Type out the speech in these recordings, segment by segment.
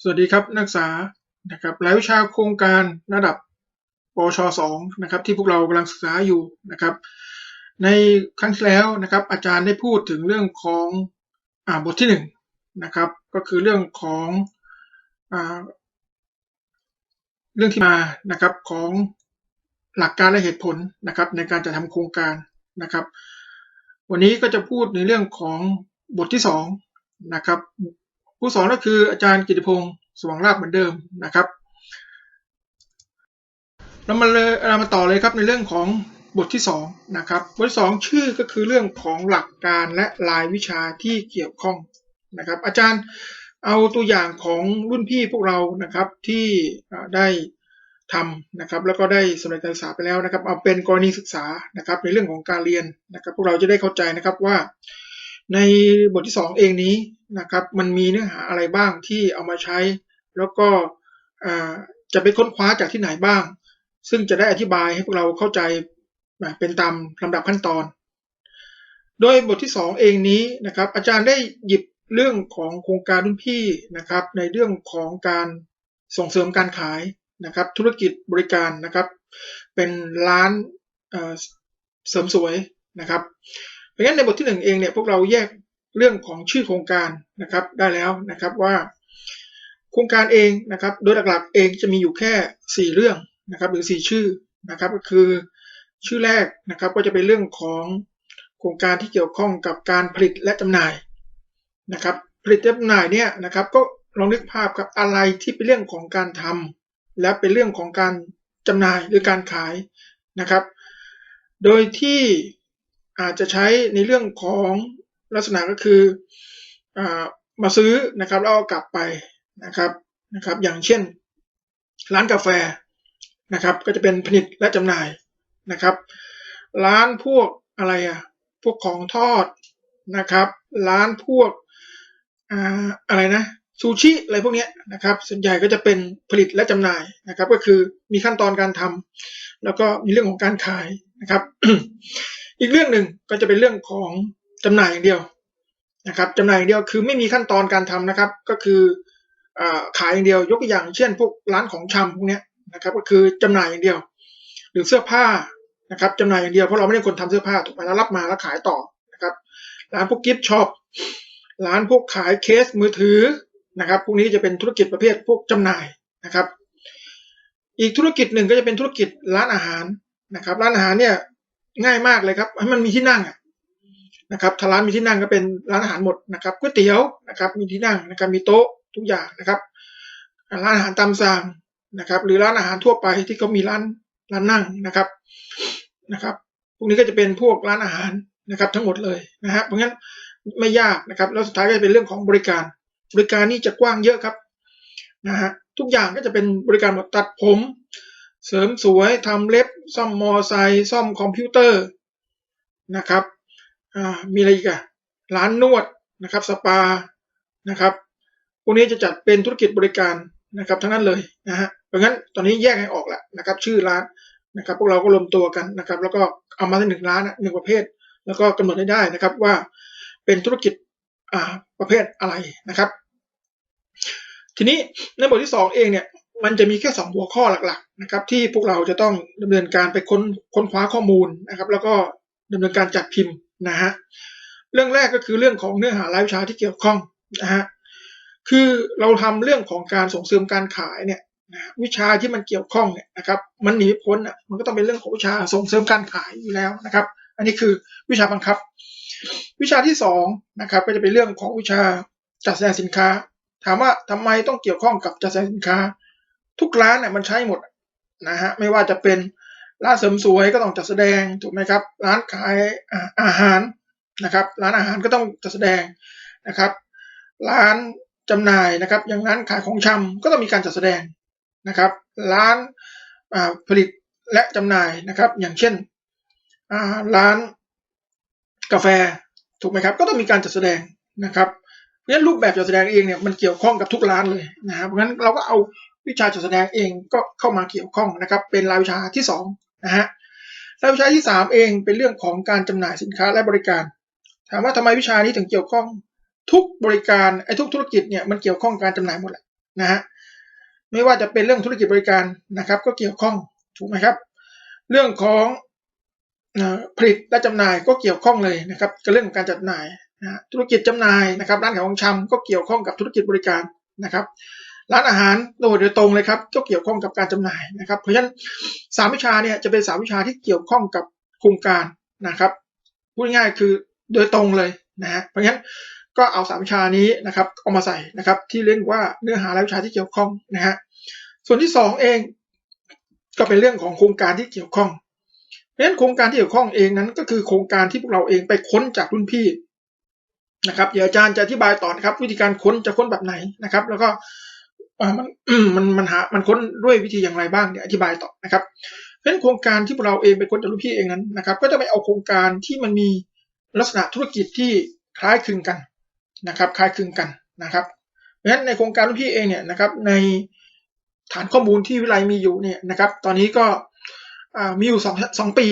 สวัสดีครับนักศึกษานะครับรายวิชาโครงการระดับปชสองนะครับที่พวกเรากำลังศึกษาอยู่นะครับ ในครั้งที่แล้วนะครับ อาจารย์ได้พูดถึงเรื่องของอบทที่หนึ่งนะครับ ก็คือเรื่องของอเรื่องที่มานะครับของหลักการและเหตุผลนะครับ ในการจะทำโครงการนะครับ วันนี้ก็จะพูดในเรื่องของบทที่สองนะครับ ผู้สอนก็คืออาจารย์กิติพงศ์สว่างราบเหมือนเดิมนะครับ เรามาเลยเรามาต่อเลยครับในเรื่องของบทที่สองนะครับบทที่สองชื่อก็คือเรื่องของหลักการและรายวิชาที่เกี่ยวข้องนะครับ อาจารย์เอาตัวอย่างของรุ่นพี่พวกเรานะครับที่ได้ทำนะครับแล้วก็ได้สำเร็จการศึกษาไปแล้วนะครับ เอาเป็นกรณีศึกษานะครับในเรื่องของการเรียนนะครับ พวกเราจะได้เข้าใจนะครับว่า ในบทที่ 2 เองนี้นะครับมันมีเนื้อหาอะไรบ้างที่เอามาใช้ แล้วก็จะไปค้นคว้าจากที่ไหนบ้าง ซึ่งจะได้อธิบายให้พวกเราเข้าใจเป็นตามลำดับขั้นตอน โดยบทที่ 2 เองนี้นะครับอาจารย์ได้หยิบเรื่องของโครงการรุ่นพี่นะครับในเรื่องของการส่งเสริมการขายนะครับธุรกิจบริการนะครับเป็นร้านเสริมสวยนะครับ เพราะฉะนั้นในบทที่ 1 เองเนี่ยพวกเราแยกเรื่องของชื่อโครงการนะครับได้แล้วนะครับว่า โครงการเองนะครับโดยหลักๆเองจะมีอยู่แค่ 4 เรื่องนะครับหรือ 4 ชื่อนะครับก็คือชื่อแรกนะครับก็จะเป็นเรื่องของโครงการที่เกี่ยวข้องกับการผลิตและจำหน่ายนะครับผลิตและจำหน่ายเนี่ยนะครับก็ลองนึกภาพครับอะไรที่เป็นเรื่องของการทำและเป็นเรื่องของการจำหน่ายหรือการขายนะครับ โดยที่ อาจจะใช้ในเรื่องของลักษณะก็คืออมาซื้อนะครับแล้วเอากลับไปนะครับนะครับ อย่างเช่นร้านกาแฟนะครับ ก็จะเป็นผลิตและจำหน่ายนะครับ ร้านพวกอะไรอะพวกของทอดนะครับ ร้านพวกอะไรนะซูชิอะไรพวกนี้นะครับ ส่วนใหญ่ก็จะเป็นผลิตและจำหน่ายนะครับ ก็คือมีขั้นตอนการทำแล้วก็มีเรื่องของการขายนะครับ อีกเรื่องหนึ่งก็จะเป็นเรื่องของจำหน่ายอย่างเดียวนะครับจำหน่ายอย่างเดียวคือไม่มีขั้นตอนการทำนะครับ ก็คืออขายอย่างเดียวยกตัวอย่างเช่น พวกร้านของชำพวกนี้นะครับก็คือจำหน่ายอย่างเดียว หรือเสื้อผ้านะครับจำหน่ายอย่างเดียวเพราะเราไม่ได้คนทำเสื้อผ้าถูกไหมแล้วรับมาแล้วขายต่อนะครับร้านพวกกิฟต์ช็อปร้านพวกขายเคสมือถือนะครับพวกนี้จะเป็นธุรกิจประเภทพวกจำหน่ายนะครับ อีกธุรกิจหนึ่งก็จะเป็นธุรกิจร้านอาหารนะครับ ร้านอาหารเนี่ย ง่ายมากเลยครับให้มันมีที่นั่งนะครับถ้าร้านมีที่นั่งก็เป็นร้านอาหารหมดนะครับก๋วยเตี๋ยวนะครับ มีที่นั่งนะครับมีโต๊ะทุกอย่างนะครับ ร้านอาหารตามสั่งนะครับ หรือร้านอาหารทั่วไปที่เขามีร้านร้านนั่งนะครับนะครับพวกนี้ก็จะเป็นพวกร้านอาหารนะครับ ทั้งหมดเลยนะฮะเพราะงั้นไม่ยากนะครับ แล้วสุดท้ายก็จะเป็นเรื่องของบริการ บริการนี่จะกว้างเยอะครับนะฮะทุกอย่างก็จะเป็นบริการหมดตัดผม เสริมสวยทำเล็บซ่อมมอไซค์ซ่อมคอมพิวเตอร์นะครับมีอะไรอีกอะร้านนวดนะครับสปานะครับพวกนี้จะจัดเป็นธุรกิจบริการนะครับทั้งนั้นเลยนะฮะเพราะงั้นตอนนี้แยกให้ออกแล้วนะครับ ชื่อร้านนะครับ พวกเราก็รวมตัวกันนะครับ แล้วก็เอามาที่หนึ่งร้านหนึ่งประเภท แล้วก็กำหนดให้ได้นะครับว่าเป็นธุรกิจอาประเภทอะไรนะครับ ทีนี้ในบทที่สองเองเนี่ย มันจะมีแค่สองหัวข้อหลักๆนะครับที่พวกเราจะต้องดำเนินการไปค้นค้นคว้าข้อมูลนะครับ แล้วก็ดำเนินการจัดพิมพ์นะฮะเรื่องแรกก็คือเรื่องของเนื้อหารายวิชาที่เกี่ยวข้องนะฮะคือเราทำเรื่องของการส่งเสริมการขายเนี่ยนะวิชาที่มันเกี่ยวข้องเนี่ยนะครับมันหนีพ้นอะมันก็ต้องเป็นเรื่องของวิชาส่งเสริมการขายอยู่แล้วนะครับ อันนี้คือวิชาบังคับ วิชาที่สองนะครับก็จะเป็นเรื่องของวิชาจัดแสดงสินค้า ถามว่าทำไมต้องเกี่ยวข้องกับจัดแสดงสินค้า ทุกร้านเนี่ยมันใช้หมดนะฮะไม่ว่าจะเป็นร้านเสริมสวยก็ต้องจัดแสดงถูกไหมครับ ร้านขายอาหารนะครับ ร้านอาหารก็ต้องจัดแสดงนะครับ ร้านจำหน่ายนะครับ อย่างร้านขายของชำก็ต้องมีการจัดแสดงนะครับ ร้านผลิตและจำหน่ายนะครับ อย่างเช่นร้านกาแฟถูกไหมครับ ก็ต้องมีการจัดแสดงนะครับเพราะฉะนั้นรูปแบบจัดแสดงเองเนี่ยมันเกี่ยวข้องกับทุกร้านเลยนะครับเพราะฉะนั้นเราก็เอา วิชาจัดแสดงเองก็เข้ามาเกี่ยวข้องนะครับเป็นรายวิชาที่2นะฮะรายวิชาที่ 3 เองเป็นเรื่องของการจำหน่ายสินค้าและบริการ ถามว่าทำไมวิชานี้ถึงเกี่ยวข้องทุกบริการไอ้ทุกธุรกิจเนี่ยมันเกี่ยวข้องการจำหน่ายหมดแหละนะฮะไม่ว่าจะเป็นเรื่องธุรกิจบริการนะครับ ก็เกี่ยวข้องถูกไหมครับ เรื่องของผลิตและจำหน่ายก็เกี่ยวข้องเลยนะครับกับเรื่องของการจำหน่ายนะธุรกิจจำหน่ายนะครับร้านขายของชำก็เกี่ยวข้องกับธุรกิจบริการนะครับ ร้านอาหารโดยตรงเลยครับก็เกี่ยวข้องกับการจำหน่ายนะครับ เพราะฉะนั้นสามวิชาเนี่ยจะเป็นสามวิชาที่เกี่ยวข้องกับโครงการนะครับพูดง่ายคือโดยตรงเลยนะฮะเพราะฉะนั้นก็เอาสามวิชานี้นะครับเอามาใส่นะครับ ที่เรียกว่าเนื้อหารายวิชาที่เกี่ยวข้องนะฮะส่วนที่สองเองก็เป็นเรื่องของโครงการที่เกี่ยวข้องเพราะฉะนั้นโครงการที่เกี่ยวข้องเองนั้น ก็คือโครงการที่พวกเราเองไปค้นจากรุ่นพี่นะครับเดี๋ยวอาจารย์จะอธิบายต่อนะครับ วิธีการค้นจะค้นแบบไหนนะครับ แล้วก็ มันมันมันหามันค้นด้วยวิธีอย่างไรบ้างเดี๋ยวอธิบายต่อนะครับเพราะฉะนั้นโครงการที่พวกเราเองไปค้นจารุ่นพี่เองนั้นนะครับ ก็จะไปเอาโครงการที่มันมีลักษณะธุรกิจที่คล้ายคลึงกันนะครับ คล้ายคลึงกันนะครับ เพราะฉะนั้นในโครงการรุ่นพี่เองเนี่ยนะครับ ในฐานข้อมูลที่วิไลมีอยู่เนี่ยนะครับ ตอนนี้ก็มีอยู่สองสองปี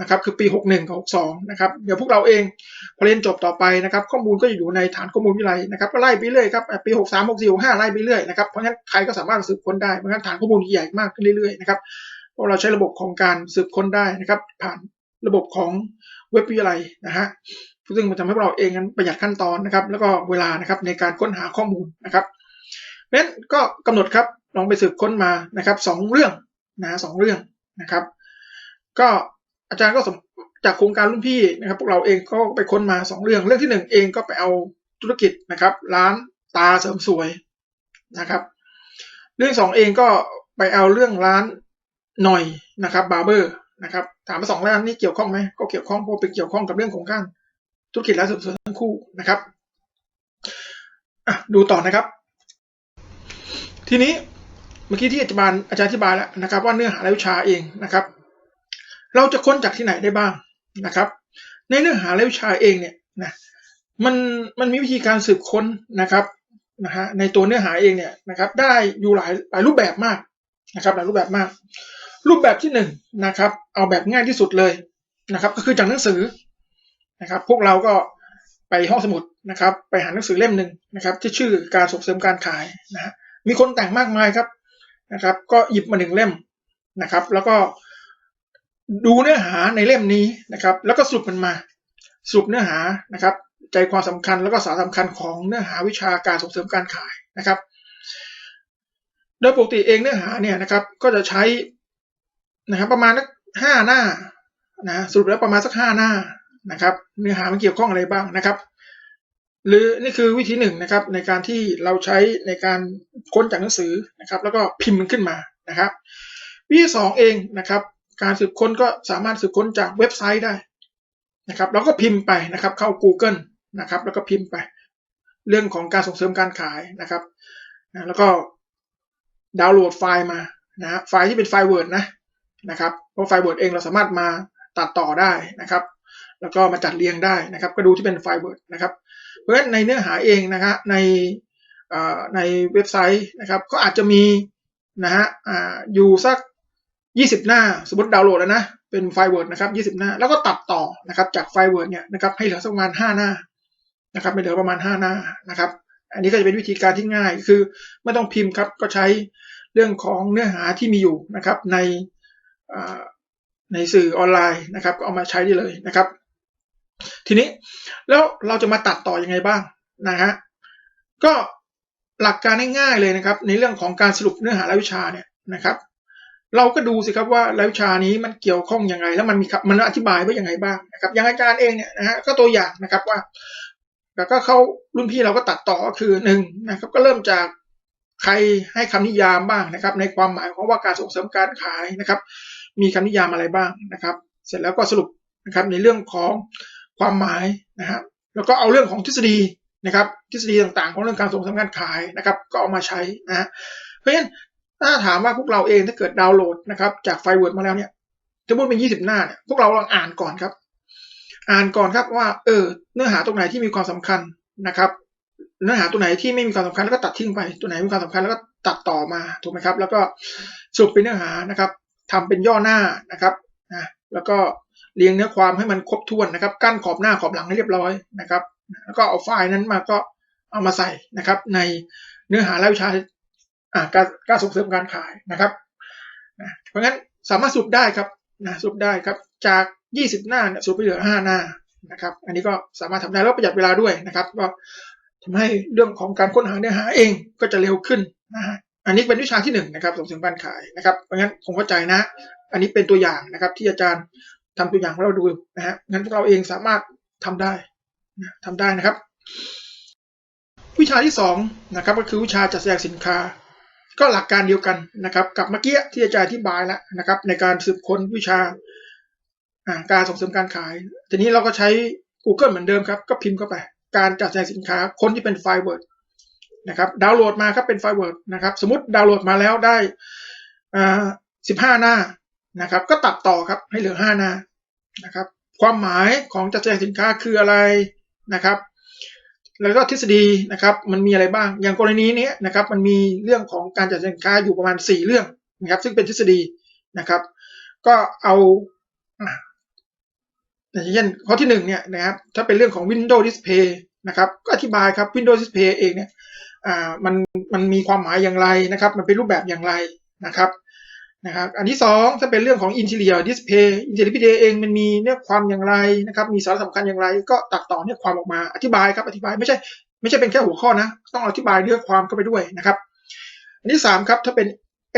นะครับคือปี 61กับ62นะครับเดี๋ยวพวกเราเองพอเรียนจบต่อไปนะครับข้อมูลก็จะอยู่ในฐานข้อมูลวิไลนะครับก็ไล่ไปเรื่อยครับปี 63 64 65ไล่ไปเรื่อยนะครับเพราะฉะนั้นใครก็สามารถสืบค้นได้เพราะฉะนั้นฐานข้อมูลใหญ่มากขึ้นเรื่อยๆนะครับเพราะเราใช้ระบบของการสืบค้นได้นะครับ ผ่านระบบของเว็บวิไลนะฮะซึ่งมันทำให้เราเองนั้นประหยัดขั้นตอนนะครับ แล้วก็เวลานะครับในการค้นหาข้อมูลนะครับเพราะฉะนั้นก็กำหนดครับลองไปสืบค้นมานะครับสองเรื่องนะสองเรื่องนะครับ ก็ อาจารย์ก็สมจากโครงการรุ่นพี่นะครับพวกเราเองก็ไปค้นมาสองเรื่อง เรื่องที่หนึ่งเองก็ไปเอาธุรกิจนะครับ ร้านตาเสริมสวยนะครับ เรื่องสองเองก็ไปเอาเรื่องร้านหน่อยนะครับบาร์เบอร์นะครับถามมาสองร้านนี้เกี่ยวข้องไหมก็เกี่ยวข้องเพราะเป็นเกี่ยวข้องกับเรื่องของการธุรกิจและสืบสวนทั้งคู่นะครับอะดูต่อนะครับ ทีนี้เมื่อกี้ที่อาจารย์อาจารย์อธิบายแล้วนะครับ ว่าเนื้อหารายวิชาเองนะครับ เราจะค้นจากที่ไหนได้บ้างนะครับ ในเนื้อหารายวิชาเองเนี่ยนะมันมันมีวิธีการสืบค้นนะครับนะฮะในตัวเนื้อหาเองเนี่ยนะครับได้อยู่หลายหลายรูปแบบมากนะครับหลายรูปแบบมาก รูปแบบที่หนึ่งนะครับเอาแบบง่ายที่สุดเลยนะครับ ก็คือจากหนังสือนะครับ พวกเราก็ไปห้องสมุดนะครับ ไปหาหนังสือเล่มหนึ่งนะครับ ที่ชื่อการส่งเสริมการขายนะฮะมีคนแต่งมากมายครับนะครับ ก็หยิบมาหนึ่งเล่มนะครับ แล้วก็ ดูเนื้อหาในเล่มนี้นะครับ แล้วก็สรุปมันมาสรุปเนื้อหานะครับ ใจความสำคัญแล้วก็สาระสำคัญของเนื้อหาวิชาการส่งเสริมการขายนะครับ โดยปกติเองเนื้อหาเนี่ยนะครับ ก็จะใช้นะครับประมาณสักห้าหน้านะสรุปแล้วประมาณสักห้าหน้านะครับ เนื้อหามันเกี่ยวข้องอะไรบ้างนะครับ หรือนี่คือวิธีหนึ่งนะครับ ในการที่เราใช้ในการค้นจากหนังสือนะครับ แล้วก็พิมพ์มันขึ้นมานะครับ วิธีสองเองนะครับ การสืบค้นก็สามารถสืบค้นจากเว็บไซต์ได้นะครับแล้วก็พิมพ์ไปนะครับเข้า Google นะครับแล้วก็พิมพ์ไป เรื่องของการส่งเสริมการขายนะครับแล้วก็ดาวน์โหลดไฟล์มานะไฟล์ที่เป็นไฟล์ Word นะนะครับเพราะไฟล์ Word เองเราสามารถมาตัดต่อได้นะครับ แล้วก็มาจัดเรียงได้นะครับ ก็ดูที่เป็นไฟล์ Word นะครับ เพราะฉะนั้นในเนื้อหาเองนะฮะในในเว็บไซต์นะครับก็อาจจะมีนะฮะอยู่สัก 20 หน้าสมมติดาวน์โหลดแล้วนะ เป็นไฟล์ Word นะครับ 20 หน้า แล้วก็ตัดต่อนะครับจากไฟล์ Word เนี่ยนะครับให้เหลือสักประมาณ 5 หน้านะครับไม่เหลือประมาณ 5 หน้านะครับ อันนี้ก็จะเป็นวิธีการที่ง่ายคือไม่ต้องพิมพ์ครับก็ใช้เรื่องของเนื้อหาที่มีอยู่นะครับในในสื่อออนไลน์นะครับก็เอามาใช้ได้เลยนะครับ ทีนี้แล้วเราจะมาตัดต่ออยังไงบ้างนะฮะก็หลักการง่ายๆเลยนะครับ ในเรื่องของการสรุปเนื้อหารายวิชาเนี่ยนะครับ เราก็ดูสิครับว่ารายวิชานี้มันเกี่ยวข้องยังไง แล้วมันมีมันอธิบายไว้ยังไงบ้างนะครับอย่างอาจารย์เองเนี่ยนะฮะก็ตัวอย่างนะครับว่าแล้วก็เขารุ่นพี่เราก็ตัดต่อก็คือหนึ่งนะครับ ก็เริ่มจากใครให้คำนิยามบ้างนะครับ ในความหมายของว่าการส่งเสริมการขายนะครับ มีคำนิยามอะไรบ้างนะครับ เสร็จแล้วก็สรุปนะครับในเรื่องของความหมายนะครับแล้วก็เอาเรื่องของทฤษฎีนะครับ ทฤษฎีต่างๆ ของเรื่องการส่งเสริมการขายนะครับ ก็เอามาใช้นะเพราะฉะนั้น ถ้าถามว่าพวกเราเองถ้าเกิดดาวน์โหลดนะครับจากไฟล์ Word มาแล้วเนี่ยจะพูดเป็น 20 หน้าเนี่ยพวกเราลองอ่านก่อนครับ อ่านก่อนครับว่าเออเนื้อหาตรงไหนที่มีความสำคัญนะครับ เนื้อหาตัวไหนที่ไม่มีความสำคัญแล้วก็ตัดทิ้งไปตัวไหนมีความสำคัญแล้วก็ตัดต่อมาถูกไหมครับ แล้วก็สรุปเป็นเนื้อหานะครับทำเป็นย่อหน้านะครับนะแล้วก็เรียงเนื้อความให้มันครบถ้วนนะครับ กั้นขอบหน้าขอบหลังให้เรียบร้อยนะครับ แล้วก็เอาไฟล์นั้นมาก็เอามาใส่นะครับ ในเนื้อหารายวิชา การการส่งเสริมการขายนะครับนะเพราะงั้นสามารถสรุปได้ครับนะสรุปได้ครับจาก 20 หน้าเนี่ยสรุปไปเหลือ 5 หน้านะครับ อันนี้ก็สามารถทำได้แล้วประหยัดเวลาด้วยนะครับก็ทำให้เรื่องของการค้นหาเนื้อหาเองก็จะเร็วขึ้นนะฮะอันนี้เป็นวิชาที่หนึ่งนะครับส่งเสริมการขายนะครับเพราะงั้นผมเข้าใจนะ อันนี้เป็นตัวอย่างนะครับ ที่อาจารย์ทำตัวอย่างให้เราดูนะฮะงั้นพวกเราเองสามารถทำได้นะทำได้นะครับ วิชาที่สองนะครับก็คือวิชาจัดแสดงสินค้า ก็หลักการเดียวกันนะครับกับเมื่อกี้ที่อาจารย์อธิบายแล้วนะครับในการสืบค้นวิชาการส่งเสริมการขาย ทีนี้เราก็ใช้ Google เหมือนเดิมครับ ก็พิมพ์เข้าไป การจัดแสดงสินค้าคนที่เป็นไฟล์ Word นะครับดาวน์โหลดมาครับเป็นไฟล์ Word นะครับสมมติดาวน์โหลดมาแล้วได้สิบห้าหน้านะครับก็ตัดต่อครับให้เหลือห้าหน้านะครับความหมายของจัดแสดงสินค้าคืออะไรนะครับ แล้วก็ทฤษฎีนะครับมันมีอะไรบ้างอย่างกรณีนี้นะครับมันมีเรื่องของการจัดสินค้าอยู่ประมาณ 4 เรื่องนะครับ ซึ่งเป็นทฤษฎีนะครับ ก็เอาอะอย่างเช่นข้อที่หนึ่งเนี่ยนะครับถ้าเป็นเรื่องของ Windows Display นะครับก็อธิบายครับ Windows Display เองเนี่ยอ่ามันมันมีความหมายอย่างไรนะครับ มันเป็นรูปแบบอย่างไรนะครับ นะครับอันที่สองถ้าเป็นเรื่องของ Interior Display Interior Display เองมันมีเนื้อความอย่างไรนะครับมีสาระสำคัญอย่างไร ก็ตัดต่อเนื้อความออกมาอธิบายครับอธิบายไม่ใช่ไม่ใช่เป็นแค่หัวข้อนะ ต้องอธิบายเนื้อความเข้าไปด้วยนะครับอันที่สามครับถ้าเป็น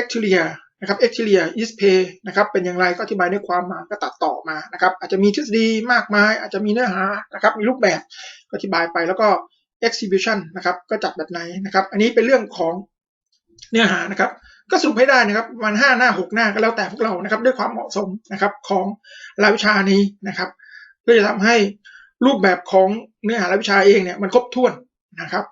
Exterior นะครับ Exterior Display นะครับเป็นอย่างไรก็อธิบายเนื้อความมาก็ตัดต่อมานะครับอาจจะมีทฤษฎีมากมาย อาจจะมีเนื้อหานะครับมีรูปแบบก็อธิบายไปแล้วก็ Exhibition นะครับก็จัดแบบไหนนะครับอันนี้เป็นเรื่องของเนื้อหานะครับ ก็สรุปให้ได้นะครับประมันห้าหน้าหกหน้าก็แล้วแต่พวกเรานะครับด้วยความเหมาะสมนะครับของรายวิชานี้นะครับเพื่อจะทำให้รูปแบบของเนื้อหารายวิชาเองเนี่ยมันครบถ้วนนะครับ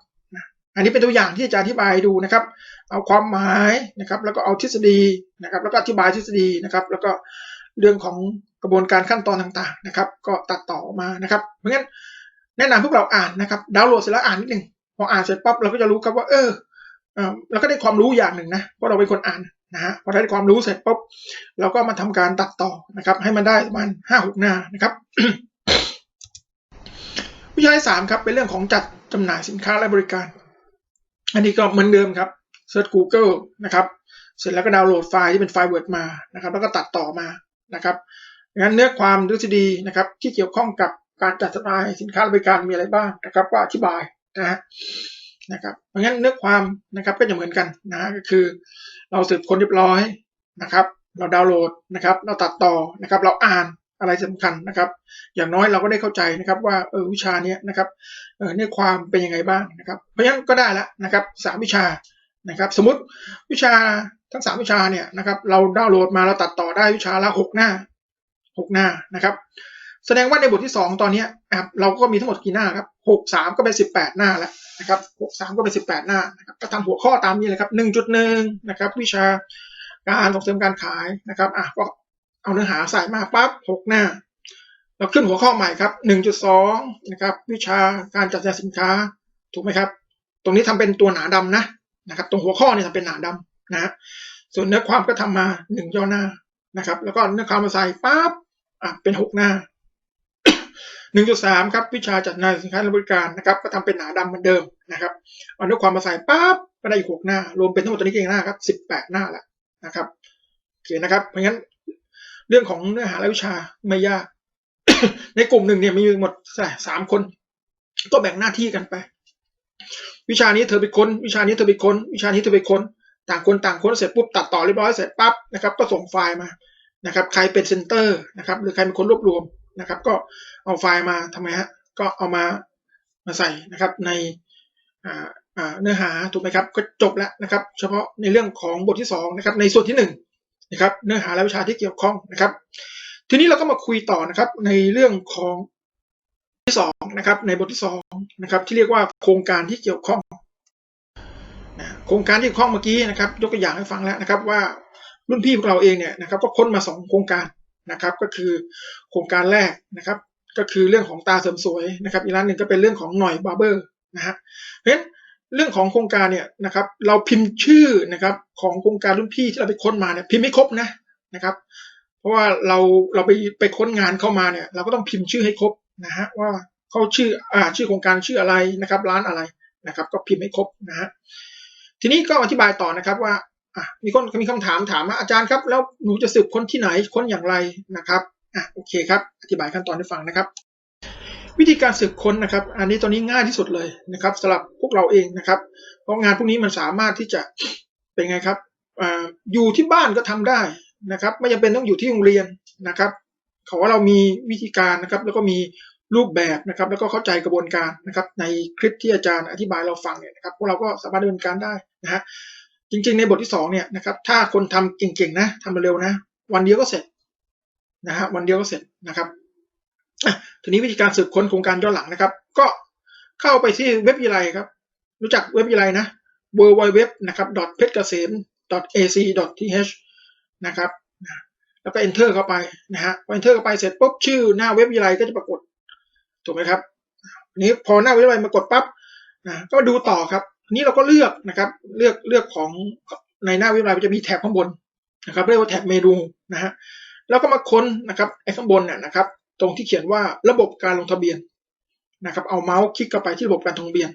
อันนี้เป็นตัวอย่างที่อาจารย์อธิบายดูนะครับ เอาความหมายนะครับ แล้วก็เอาทฤษฎีนะครับ แล้วก็อธิบายทฤษฎีนะครับ แล้วก็เรื่องของกระบวนการขั้นตอนต่างๆนะครับ ก็ตัดต่อมานะครับ เพราะงั้นแนะนำพวกเราอ่านนะครับ ดาวน์โหลดเสร็จแล้วอ่านนิดหนึ่งพออ่านเสร็จปั๊บเราก็จะรู้ครับว่าเออ อ่าเราก็ได้ความรู้อย่างหนึ่งนะเพราะเราเป็นคนอ่านนะฮะพอได้ความรู้เสร็จปุ๊บเราก็มาทำการตัดต่อนะครับ ให้มันได้ประมาณห้าหกหน้านะครับ วิชาที่สามครับ เป็นเรื่องของจัดจำหน่ายสินค้าและบริการ อันนี้ก็เหมือนเดิมครับเซิร์ช Google นะครับ เสร็จแล้วก็ดาวน์โหลดไฟล์ที่เป็นไฟล์ Word มานะครับ แล้วก็ตัดต่อมานะครับงั้นเนื้อความทฤษฎีนะครับ ที่เกี่ยวข้องกับการจัดจำหน่ายสินค้าและบริการมีอะไรบ้างนะครับ ก็อธิบายนะฮะ นะครับ เพราะงั้นเนื้อความนะครับก็จะเหมือนกันนะก็คือ เราสืบค้นเรียบร้อยนะครับ เราดาวน์โหลดนะครับ เราตัดต่อนะครับ เราอ่านอะไรสำคัญนะครับ อย่างน้อยเราก็ได้เข้าใจนะครับว่าเออวิชาเนี้ยนะครับเออเนื้อความเป็นยังไงบ้างนะครับ เพราะฉะนั้นก็ได้แล้วนะครับสามวิชานะครับ สมมติวิชาทั้งสามวิชาเนี่ยนะครับเราดาวน์โหลดมาเราตัดต่อได้วิชาละหกหน้าหกหน้านะครับ แสดงว่าในบทที่สองตอนนี้ครับเราก็มีทั้งหมดกี่หน้าครับหกสามก็เป็นสิบแปดหน้าแล้ว นะครับหกสามก็เป็นสิบแปดหน้านะครับก็ทำหัวข้อตามนี้เลยครับหนึ่งจุดหนึ่งนะครับ วิชาการส่งเสริมการขายนะครับอะก็เอาเนื้อหาใส่มาปั๊บหกหน้า เราขึ้นหัวข้อใหม่ครับหนึ่งจุดสองนะครับ วิชาการจัดแสดงสินค้าถูกไหมครับ ตรงนี้ทำเป็นตัวหนาดำนะนะครับ ตรงหัวข้อเนี่ยทำเป็นหนาดำนะส่วนเนื้อความก็ทำมาหนึ่งย่อหน้านะครับ แล้วก็เนื้อความมาใส่ปั๊บอะเป็นหกหน้า หนึ่งจุดสามครับวิชาจัดงานสินค้าและบริการนะครับก็ทำเป็นหนาดำเหมือนเดิมนะครับเอาเนื้อความมาใส่ปั๊บก็ได้อีกหกหน้า รวมเป็นทั้งหมดตัวนี้กี่หน้าครับสิบแปดหน้าล้วนะครับโอเคนะครับเพราะงั้นเรื่องของเนื้อหารายวิชาไม่ยาก ในกลุ่มหนึ่งเนี่ยมีหมดสามคน ก็แบ่งหน้าที่กันไป วิชานี้เธอไปค้น วิชานี้เธอไปค้น วิชานี้เธอไปค้น ต่างคนต่างค้นเสร็จปุ๊บตัดต่อเรียบร้อยเสร็จปั๊บนะครับก็ส่งไฟล์มานะครับ ใครเป็นเซนเตอร์นะครับ หรือใครเป็นคนรวบรวม นะครับ ก็เอาไฟล์มาทำไมฮะก็เอามามาใส่นะครับในอ่าอ่าเนื้อหาถูกไหมครับก็จบแล้วนะครับ เฉพาะในเรื่องของบทที่สองนะครับในส่วนที่หนึ่งนะครับเนื้อหาและวิชาที่เกี่ยวข้องนะครับ ทีนี้เราก็มาคุยต่อนะครับในเรื่องของที่สองนะครับในบทที่สองนะครับที่เรียกว่าโครงการที่เกี่ยวข้องนะโครงการที่เกี่ยวข้องเมื่อกี้นะครับ ยกตัวอย่างให้ฟังแล้วนะครับว่ารุ่นพี่พวกเราเองเนี่ยนะครับก็ค้นมาสองโครงการ นะครับ ก็คือโครงการแรกนะครับ ก็คือเรื่องของตาเสริมสวยนะครับ อีกร้านหนึ่งก็เป็นเรื่องของหน่อยบาร์เบอร์นะฮะเพราะฉะนั้นเรื่องของโครงการเนี่ยนะครับ เราพิมพ์ชื่อนะครับของโครงการรุ่นพี่ที่เราไปค้นมาเนี่ยพิมพ์ไม่ครบนะนะครับ เพราะว่าเราเราไปไปค้นงานเข้ามาเนี่ย เราก็ต้องพิมพ์ชื่อให้ครบนะฮะว่าเขาชื่ออ่าชื่อโครงการชื่ออะไรนะครับ ร้านอะไรนะครับ ก็พิมพ์ให้ครบนะฮะทีนี้ก็อธิบายต่อนะครับว่า มีคนมีคำถามถามว่าอาจารย์ครับ แล้วหนูจะสืบค้นที่ไหนค้นอย่างไรนะครับอะโอเคครับ อธิบายขั้นตอนให้ฟังนะครับ วิธีการสืบค้นนะครับ อันนี้ตอนนี้ง่ายที่สุดเลยนะครับสำหรับพวกเราเองนะครับ เพราะงานพวกนี้มันสามารถที่จะเป็นไงครับอ่าอยู่ที่บ้านก็ทำได้นะครับ ไม่จำเป็นต้องอยู่ที่โรงเรียนนะครับขอว่าเรามีวิธีการนะครับ แล้วก็มีรูปแบบนะครับ แล้วก็เข้าใจกระบวนการนะครับ ในคลิปที่อาจารย์อธิบายเราฟังเนี่ยนะครับพวกเราก็สามารถดำเนินการได้นะฮะ จริงๆ ในบทที่สองเนี่ยนะครับถ้าคนทำเก่งๆนะทำเร็วๆนะ วันเดียวก็เสร็จนะฮะวันเดียวก็เสร็จนะครับอะทีนี้วิธีการสืบค้นโครงการย้อนหลังนะครับ ก็เข้าไปที่เว็บวิไลครับ รู้จักเว็บวิไลนะ w w w นะครับ p e t g a s e m ac th นะครับแล้วก็ enter เข้าไปนะฮะพอ enter เข้าไปเสร็จปุ๊บชื่อหน้าเว็บวิไลก็จะปรากฏถูกไหมครับนี้พอหน้าเว็บวิไลมากดปั๊บนะก็ดูต่อครับ นนี้เราก็เลือกนะครับ เลือกเลือกของในหน้าเว็บไลมันจะมีแท็บข้างบนนะครับ เรียกว่าแท็บเมนูนะฮะแล้วก็มาค้นนะครับไอ้ข้างบนเนี่ยนะครับ ตรงที่เขียนว่าระบบการลงทะเบียนนะครับ เอาเมาส์คลิกเข้าไปที่ระบบการลงทะเบียน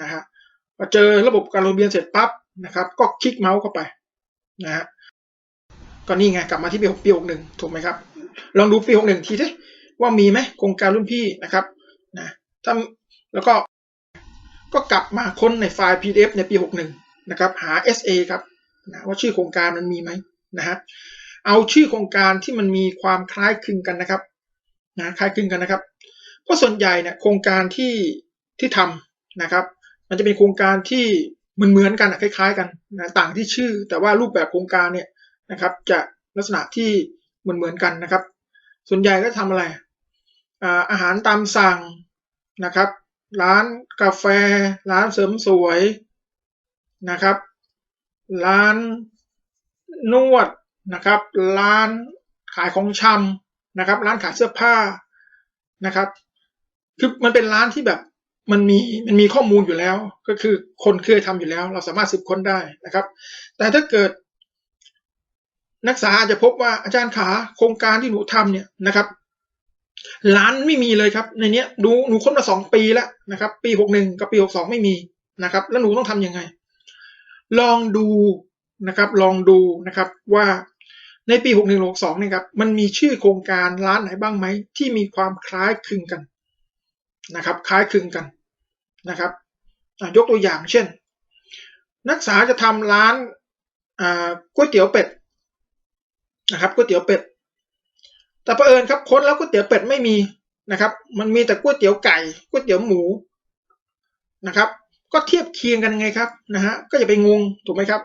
นะฮะพอเจอระบบการลงทะเบียนเสร็จปั๊บนะครับ ก็คลิกเมาส์เข้าไปนะฮะก็นี่ไงกลับมาที่ปีปีหกหนึ่งถูกไหมครับ ลองดูปีหกหนึ่งทีสิว่ามีไหมโครงการรุ่นพี่นะครับนะถ้าแล้วก็ ก็กลับมาค้นในไฟล์ PDF ในปีหกหนึ่งนะครับ หา SA ครับนะว่าชื่อโครงการมันมีไหมนะฮะเอาชื่อโครงการที่มันมีความคล้ายคลึงกันนะครับนะคล้ายคลึงกันนะครับ เพราะส่วนใหญ่เนี่ยโครงการที่ที่ทำนะครับ มันจะเป็นโครงการที่เหมือนเหมือนกันคล้าย ๆ กันนะต่างที่ชื่อ แต่ว่ารูปแบบโครงการเนี่ยนะครับ จะลักษณะที่เหมือนเหมือนกันนะครับ ส่วนใหญ่ก็ทำอะไรอาหารตามสั่งนะครับ ร้านกาแฟ ร้านเสริมสวยนะครับ ร้านนวดนะครับ ร้านขายของชำนะครับ ร้านขายเสื้อผ้านะครับคือมันเป็นร้านที่แบบมันมีมันมีข้อมูลอยู่แล้ว ก็คือคนเคยทำอยู่แล้ว เราสามารถสืบค้นได้นะครับ แต่ถ้าเกิด นักศึกษาอาจจะพบว่าอาจารย์ขาโครงการที่หนูทำเนี่ยนะครับ ร้านไม่มีเลยครับ ในเนี้ยหนูหนูค้นมาสองปีแล้วนะครับ ปีหกหนึ่งกับปีหกสองไม่มีนะครับ แล้วหนูต้องทำยังไง ลองดูนะครับ ลองดูนะครับว่าในปีหกหนึ่งหกสองเนี่ยครับมันมีชื่อโครงการร้านไหนบ้างไหมที่มีความคล้ายคลึงกันนะครับ คล้ายคลึงกันนะครับยกตัวอย่างเช่น นักศึกษาจะทำร้านก๋วยเตี๋ยวเป็ดนะครับก๋วยเตี๋ยวเป็ด แต่เผอิญครับค้นแล้วก๋วยเตี๋ยวเป็ดไม่มีนะครับ มันมีแต่ก๋วยเตี๋ยวไก่ก๋วยเตี๋ยวหมูนะครับ ก็เทียบเคียงกันไงครับนะฮะก็อย่าไปงงถูกไหมครับ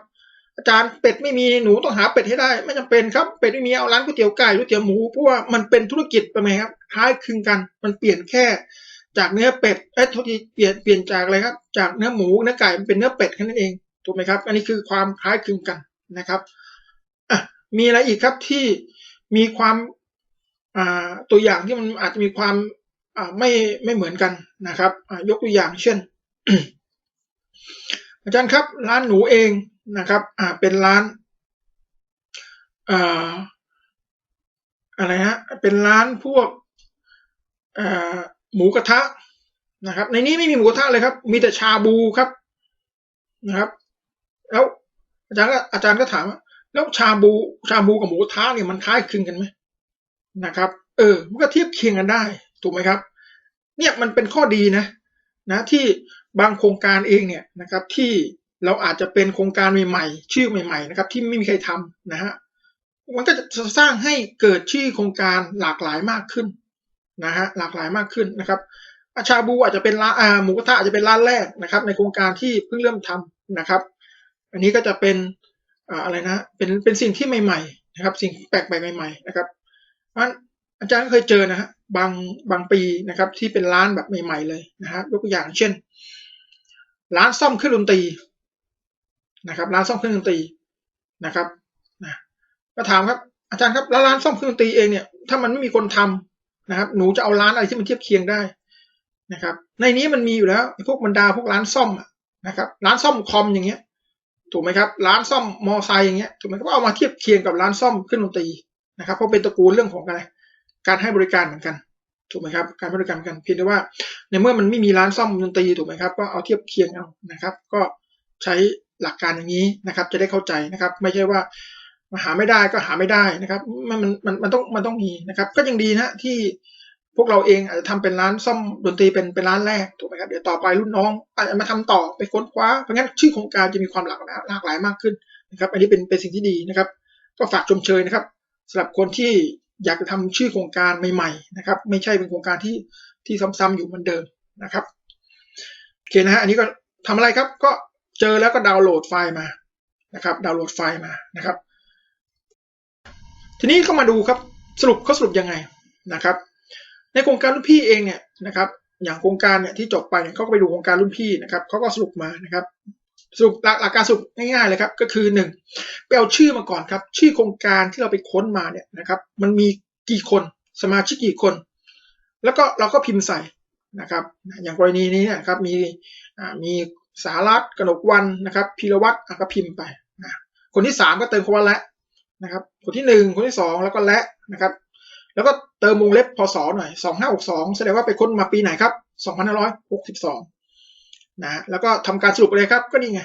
อาจารย์เป็ดไม่มีหนูต้องหาเป็ดให้ได้ ไม่จำเป็นครับเป็ดไม่มีเอาร้านก๋วยเตี๋ยวไก่ก๋วยเตี๋ยวหมูเพราะว่ามันเป็นธุรกิจไปไหมครับคล้ายคลึงกัน มันเปลี่ยนแค่ จากเนื้อเป็ดเอ้ยโทษทีเปลี่ยนเปลี่ยนจากอะไรครับ จากเนื้อหมูเนื้อไก่เป็นเนื้อเป็ดแค่นั้นเองถูกไหมครับ อันนี้คือความคล้ายคลึงกันนะครับอะมีอะไรอีกครับที่มีความ ตัวอย่างที่มันอาจจะมีความไม่ไม่เหมือนกันนะครับยกตัวอย่างเช่น อาจารย์ครับร้านหนูเองนะครับเป็นร้านอะไรฮะเป็นร้านพวกหมูกระทะนะครับ ในนี้ไม่มีหมูกระทะเลยครับ มีแต่ชาบูครับนะครับ แล้วอาจารย์ก็อาจารย์ก็ถามว่าแล้วชาบูชาบูกับหมูกระทะเนี่ยมันคล้ายคลึงกันไหม นะครับ เออ มันก็เทียบเคียงกันได้ ถูกไหมครับ เนี่ยมันเป็นข้อดีนะ นะที่บางโครงการเองเนี่ยนะครับ ที่เราอาจจะเป็นโครงการใหม่ๆ ชื่อใหม่ ๆ นะครับ ที่ไม่มีใครทำนะฮะมันก็จะสร้างให้เกิดชื่อโครงการหลากหลายมากขึ้นนะฮะหลากหลายมากขึ้นนะครับอาชาบูอาจจะเป็นร้านอาหมูกระทะอาจจะเป็นร้านแรกนะครับ ในโครงการที่เพิ่งเริ่มทำนะครับ อันนี้ก็จะเป็นอ่าอะไรนะเป็นเป็นสิ่งที่ใหม่ๆนะครับ สิ่งแปลกใหม่ใหม่ๆนะครับ เพราะฉะนั้อาจารย์ก็เคยเจอนะฮะบางบางปีนะครับที่เป็นร้านแบบใหม่ ๆ เลยนะฮะยกตัวอย่างเช่น ร้านซ่อมเครื่องดนตรีนะครับ ร้านซ่อมเครื่องดนตรีนะครับนะก็ถามครับ อาจารย์ครับแล้วร้านซ่อมเครื่องดนตรีเองเนี่ยถ้ามันไม่มีคนทำนะครับ หนูจะเอาร้านอะไรที่มันเทียบเคียงได้นะครับ ในนี้มันมีอยู่แล้วพวกบรรดาพวกร้านซ่อมนะครับ ร้านซ่อมคอมอย่างเงี้ย ถูกไหมครับ ร้านซ่อมมอไซค์อย่างเงี้ยถูกไหมก็เอามาเทียบเคียงกับร้านซ่อมเครื่องดนตรี นะครับเพราะเป็นตระกูลเรื่องของอะไรการให้บริการเหมือนกันถูกไหมครับการบริการกันเพียงแต่ว่าในเมื่อมันไม่มีร้านซ่อมดนตรีถูกไหมครับก็เอาเทียบเคียงเอานะครับ ก็ใช้หลักการอย่างนี้นะครับ จะได้เข้าใจนะครับ ไม่ใช่ว่าหาไม่ได้ก็หาไม่ได้นะครับ มันมันมันมันต้องมันต้องมีนะครับ ก็ยังดีนะที่พวกเราเองอาจจะทำเป็นร้านซ่อมดนตรีเป็นเป็นร้านแรกถูกไหมครับเดี๋ยวต่อไปรุ่นน้องอาจจะมาทำต่อไปค้นคว้าเพราะงั้นชื่อโครงการจะมีความหลากหลายหลากหลายมากขึ้นนะครับ อันนี้เป็นเป็นสิ่งที่ดีนะครับ ก็ฝากชมเชยนะครับ สำหรับคนที่อยากจะทำชื่อโครงการใหม่ๆนะครับ ไม่ใช่เป็นโครงการที่ที่ซ้ำๆอยู่เหมือนเดิมนะครับโอเคนะฮะอันนี้ก็ทำอะไรครับ ก็เจอแล้วก็ดาวน์โหลดไฟล์มานะครับ ดาวน์โหลดไฟล์มานะครับ ทีนี้ก็มาดูครับสรุปเขาสรุปยังไงนะครับ ในโครงการรุ่นพี่เองเนี่ยนะครับ อย่างโครงการเนี่ยที่จบไปเนี่ยเขาก็ไปดูโครงการรุ่นพี่นะครับเขาก็สรุปมานะครับ สรุปหลักการสรุปง่ายๆเลยครับ ก็คือหนึ่งไปเอาชื่อมาก่อนครับ ชื่อโครงการที่เราไปค้นมาเนี่ยนะครับ มันมีกี่คนสมาชิกกี่คน แล้วก็เราก็พิมพ์ใส่นะครับ อย่างกรณีนี้เนี่ยครับมีมีสารัตกนกวันนะครับพีรวัตรก็พิมพ์ไปนะคนที่สามก็เติมคำว่าและนะครับ คนที่หนึ่งคนที่สองแล้วก็และนะครับ แล้วก็เติมวงเล็บพศหน่อยสองห้าหกสองแสดงว่าไปค้นมาปีไหนครับสองพันห้าร้อยหกสิบสอง นะแล้วก็ทำการสรุปเลยครับ ก็นี่ไง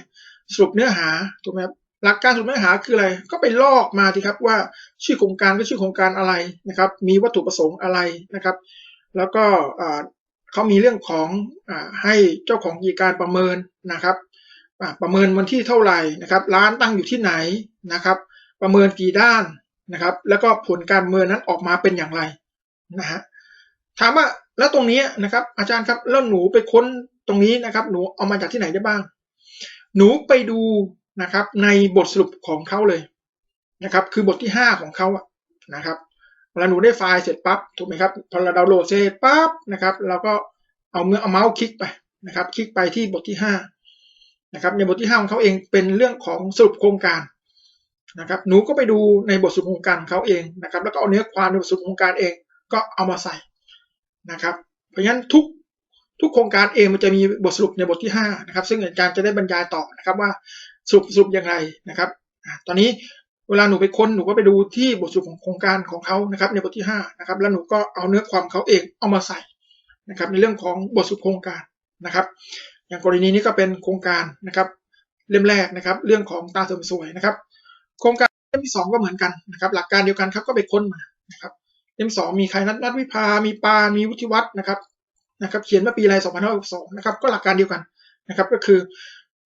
สรุปเนื้อหาถูกไหมครับหลักการสรุปเนื้อหาคืออะไร ก็ไปลอกมาทีครับว่าชื่อโครงการก็ชื่อโครงการอะไรนะครับ มีวัตถุประสงค์อะไรนะครับ แล้วก็เขามีเรื่องของอให้เจ้าของกิจการประเมินนะครับประเมินวันที่เท่าไหร่นะครับ ร้านตั้งอยู่ที่ไหนนะครับ ประเมินกี่ด้านนะครับ แล้วก็ผลการประเมินนั้นออกมาเป็นอย่างไรนะฮะถามว่าแล้วตรงนี้นะครับอาจารย์ครับแล้วหนูไปค้น ตรงนี้นะครับหนูเอามาจากที่ไหนได้บ้าง หนูไปดูนะครับในบทสรุปของเขาเลยนะครับ คือบทที่ห้าของเขาอะนะครับเวลาหนูได้ไฟล์เสร็จปั๊บถูกไหมครับพอเราดาวน์โหลดเสร็จปั๊บนะครับเราก็เอาเมือเอาเมาส์คลิกไปนะครับ คลิกไปที่บทที่ห้านะครับในบทที่ห้าของเขาเองเป็นเรื่องของสรุปโครงการนะครับหนูก็ไปดูในบทสรุปโครงการเขาเองนะครับ แล้วก็เอาเนื้อความในบทสรุปโครงการเองก็เอามาใส่นะครับ เพราะฉะนั้นทุก ทุกโครงการเองมันจะมีบทสรุปในบทที่5นะครับซึ่งอาจารย์จะได้บรรยายต่อนะครับว่าสรุปสรุปยังไงนะครับตอนนี้เวลาหนูไปค้นหนูก็ไปดูที่บทสรุปของโครงการของเขานะครับในบทที่5นะครับแล้วหนูก็เอาเนื้อความเขาเองเอามาใส่นะครับในเรื่องของบทสรุปโครงการนะครับ อย่างกรณีนี้ก็เป็นโครงการนะครับเล่มแรกนะครับ เรื่องของตาเสริมสวยนะครับ โครงการเล่มที่สองก็เหมือนกันนะครับ หลักการเดียวกันครับก็ไปค้นมานะครับเล่มสองมีใครนัดนัดวิภา มีปา มีวุฒิวัฒน์นะครับ นะครับเขียนมาปีอะไร2562นะครับก็หลักการเดียวกันนะครับก็คือ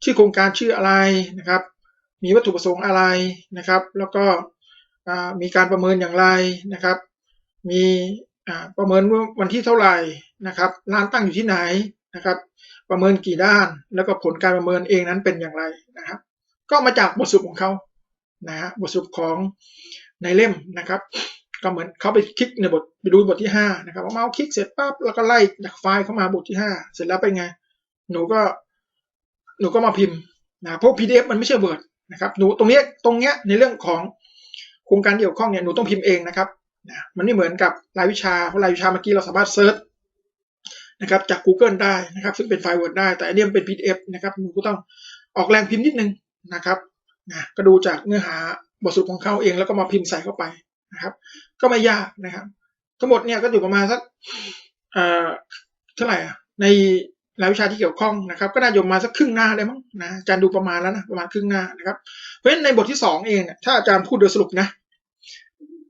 ชื่อโครงการชื่ออะไรนะครับ มีวัตถุประสงค์อะไรนะครับ แล้วก็มีการประเมินอย่างไรนะครับ มีประเมินวันที่เท่าไหร่นะครับร้านตั้งอยู่ที่ไหนนะครับ ประเมินกี่ด้าน แล้วก็ผลการประเมินเองนั้นเป็นอย่างไรนะครับ ก็มาจากบทสรุปของเขานะฮะบทสรุปของในเล่มนะครับ ก็เหมือนเขาไปคลิกในบทไปดูบทที่ห้านะครับเมาส์คลิกเสร็จปั๊บแล้วก็ไล่จากไฟล์เข้ามาบทที่ห้าเสร็จแล้วเป็นไง หนูก็ หนูก็มาพิมพ์นะเพราะ PDF มันไม่ใช่ Word นะครับหนูตรงนี้ตรงเนี้ยในเรื่องของโครงการเกี่ยวข้องเนี่ยหนูต้องพิมพ์เองนะครับนะมันไม่เหมือนกับรายวิชาเพราะรายวิชาเมื่อกี้เราสามารถเซิร์ชนะครับจาก Google ได้นะครับซึ่งเป็นไฟล์ Word ได้ แต่อันนี้มันเป็น PDF นะครับหนูก็ต้องออกแรงพิมพ์นิดนึงนะครับนะก็ดูจากเนื้อหาบทสรุปของเขาเองแล้วก็มาพิมพ์ใส่เข้าไปนะครับ ก็ไม่ยากนะครับ ทั้งหมดเนี่ยก็อยู่ประมาณสักเอ่อเท่าไหร่อะในรายวิชาที่เกี่ยวข้องนะครับ ก็น่าจะมาสักครึ่งหน้าได้มั้งนะอาจารย์ดูประมาณแล้วนะประมาณครึ่งหน้านะครับ เพราะฉะนั้นในบทที่สองเองถ้าอาจารย์พูดโดยสรุปนะ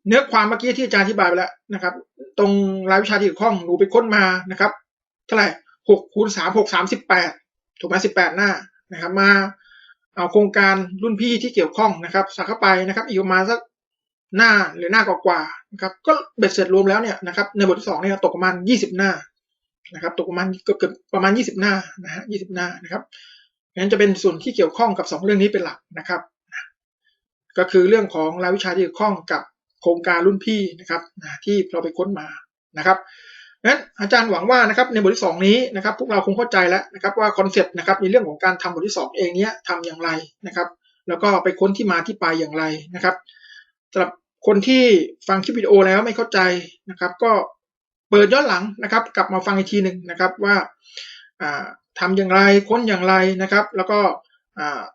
เนื้อความเมื่อกี้ที่อาจารย์อธิบายไปแล้วนะครับ ตรงรายวิชาที่เกี่ยวข้องหนูไปค้นมานะครับเท่าไหร่หกคูณสามหกสามสิบแปดถูกไหมสิบแปดหน้านะครับ มาเอาโครงการรุ่นพี่ที่เกี่ยวข้องนะครับใส่เข้าไปนะครับ อีกประมาณสัก หน้าหรือหน้ากว่าๆนะครับก็เบ็ดเสร็จรวมแล้วเนี่ยนะครับในบทที่สองเนี่ยตกประมาณยี่สิบหน้านะครับตกประมาณเกือบเกือบประมาณยี่สิบหน้านะฮะยี่สิบหน้านะครับงั้นจะเป็นส่วนที่เกี่ยวข้องกับสองเรื่องนี้เป็นหลักนะครับ ก็คือเรื่องของรายวิชาที่เกี่ยวข้องกับโครงการรุ่นพี่นะครับนะที่เราไปค้นมานะครับงั้นอาจารย์หวังว่านะครับในบทที่สองนี้นะครับพวกเราคงเข้าใจแล้วนะครับว่าคอนเซ็ปต์นะครับในเรื่องของการทำบทที่สองเองเนี้ยทำอย่างไรนะครับ แล้วก็ไปค้นที่มาที่ไปอย่างไรนะครับสำหรับ คนที่ฟังคลิปวิดีโอแล้วไม่เข้าใจนะครับ ก็เปิดย้อนหลังนะครับ กลับมาฟังอีกทีหนึ่งนะครับว่าทำอย่างไรค้นอย่างไรนะครับ แล้วก็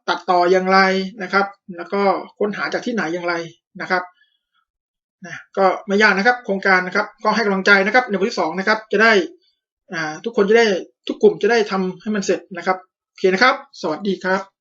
ตัดต่ออย่างไรนะครับ แล้วก็ค้นหาจากที่ไหนอย่างไรนะครับนะก็ไม่ยากนะครับ โครงการนะครับ ก็ให้กำลังใจนะครับในบทที่สองนะครับ จะได้ทุกคนจะได้ทุกกลุ่มจะได้ทำให้มันเสร็จนะครับโอเคนะครับ สวัสดีครับ